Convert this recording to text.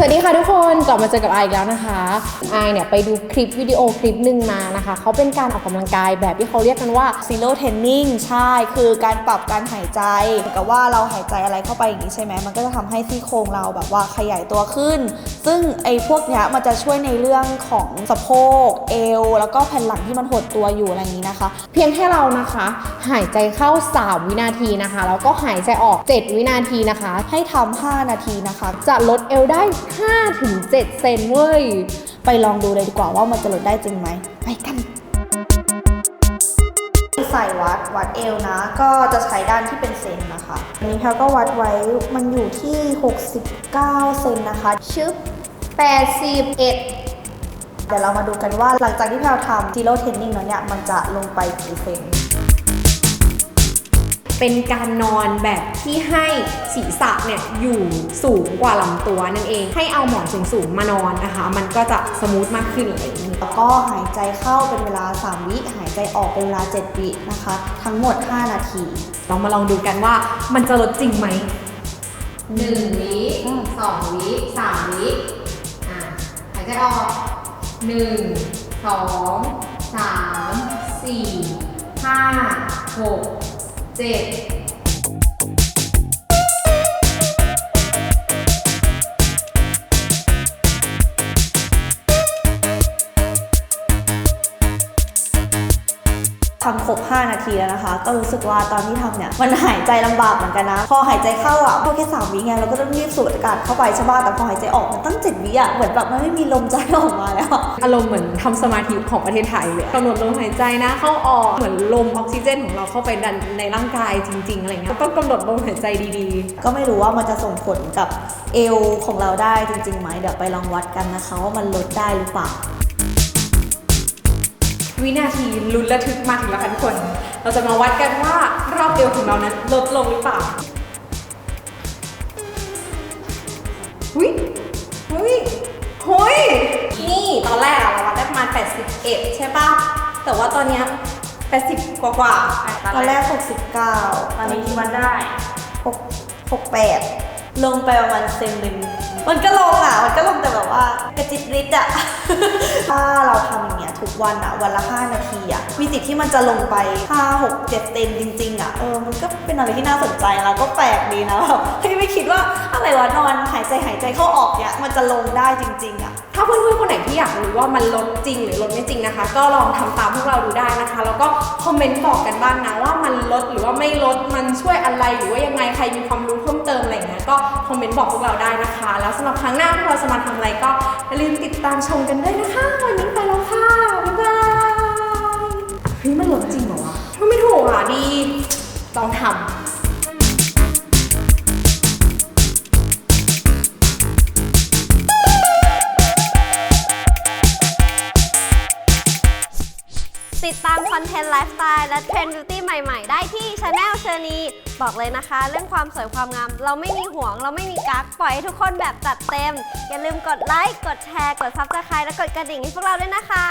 สวัสดีค่ะทุกคนกลับมาเจอกับไออีกแล้วนะคะไอเนี่ยไปดูคลิปวิดีโอคลิปหนึ่งมานะคะ เขาเป็นการออกกำลังกายแบบที่เขาเรียกกันว่า zero training ใช่ คือการปรับการหายใจเหมือนกับว่าเราหายใจอะไรเข้าไปอย่างนี้ใช่ไหมมันก็จะทำให้ซี่โครงเราแบบว่าขยายตัวขึ้น ซึ่งไอ้พวกเนี้ยมันจะช่วยในเรื่องของสะโพกเอว แล้วก็แผ่นหลังที่มันหดตัวอยู่อะไรนี้นะคะ เพียงแค่เรานะคะ หายใจเข้า 3 วินาทีนะคะ แล้วก็หายใจออก 7 วินาทีนะคะ ให้ทำ5นาทีนะคะ จะลดเอวได้ 5-7 เซนเว้ย ไปลองดูเลยดีกว่าว่ามันจะลดได้จริงไหมไปกันใส่วัดวัดเอวนะ ก็จะใช้ด้านที่เป็นเซนนะคะอันนี้แพลก็วัดไว้มันอยู่ที่ 69 เซนนะคะ ชึบ 81 เดี๋ยวเรามาดูกันว่าหลังจากที่แพลทำ zero training แล้วเนี่ย มันจะลงไปกี่เซนเป็นการนอนแบบที่ให้ศีรษะเนี่ยอยู่สูงกว่าลำตัวนั่นเอง ให้เอาหมอนสูงๆมานอนนะคะ มันก็จะสมูทมากขึ้นอะไรอย่างนี้แล้วก็หายใจเข้าเป็นเวลา 3 วิ หายใจออกเป็นเวลา 7 วินะคะ ทั้งหมด 5 นาที เรามาลองดูกันว่ามันจะลดจริงไหมหนึ่งวิสองวิสามวิอะหาย ใจออกหนึ่งสองสามสี่ห้าหกเจ็ด ทำครบ 5 นาทีแล้วนะคะ ก็รู้สึกว่าตอนที่ทำเนี่ยมันหายใจลำบากเหมือนกันนะ พอหายใจเข้าอะพอแค่3วิไงเราก็ต้องรีบสูดอากาศเข้าไปใช่ป่ะแต่พอหายใจออกมันตั้ง7วิอะเหมือนแบบมันไม่มีลมใจออกมาแล้วอะอารมณ์เหมือนทำสมาธิของประเทศไทยเลยกำหนดลมหายใจนะเข้าออกเหมือนลมออกซิเจนของเราเข้าไปดันในร่างกายจริง ๆอะไรเงี้ยต้องกำหนดลมหายใจดีๆ ก็ไม่รู้ว่ามันจะส่งผลกับเอวของเราได้จริงๆไหมเดี๋ยวไปลองวัดกันนะคะว่ามันลดได้หรือเปล่า วินาทีลุ้นระทึกมาถึงแล้วค่ะทุกคน เราจะมาวัดกันว่ารอบเอวของเรานั้นลดลงหรือเปล่าหุยหุยหุยนี่ตอนแรกอะเราวัดได้ประมาณ 81 ใช่ปะแต่ว่าตอนเนี้ย80 กว่ากว่าๆตอนแรก 69 ตอนนี้ที่วัดได้ 6 68 ลงไปประมาณเซนหนึ่งมันก็ลงอะ มันก็ลงแต่แบบว่ากระจิตริดอะ ถ้าเราทำอย่างเงี้ยทุกวันอะ วันละ 5 นาทีอะมีสิทธิ์ที่มันจะลงไป 5 6 7เซนจริง ๆ อะ เออ มันก็เป็นอะไรที่น่าสนใจแล้วก็แปลกดีนะแบบเฮ้ยไม่คิดว่าอะไรวะนอน ใจหายใจเข้าออกเนี่ยมันจะลงได้จริงๆอะถ้าเพื่อนๆคนไหนที่อยากรู้ว่ามันลดจริงหรือลดไม่จริงนะคะ ก็ลองทำตามพวกเราดูได้นะคะ แล้วก็คอมเมนต์บอกกันบ้างนะว่ามันลดหรือว่าไม่ลดมันช่วยอะไรหรือว่ายังไงใครมีความรู้เพิ่มเติมอะไรอย่างเงี้ยก็คอมเมนต์บอกพวกเราได้นะคะ แล้วสำหรับครั้งหน้าพวกเราจะมาทำอะไรก็อย่าลืมติดตามชมกันด้วยนะคะ วันนี้ไปแล้วค่ะบ๊ายบายเฮ้ยมันลดจริง ติดตามคอนเทนต์ไลฟ์สไตล์และเทรนด์บิวตี้ใหม่ๆ ได้ที่ช anel เชอร์นีบอกเลยนะคะ เรื่องความสวยความงาม เราไม่มีห่วง เราไม่มีกักปล่อยให้ทุกคนแบบจัดเต็ม อย่าลืมกดไลค์กดแชร์ กดซับสไครต์และกดกระดิ่งให้พวกเราด้วยนะคะ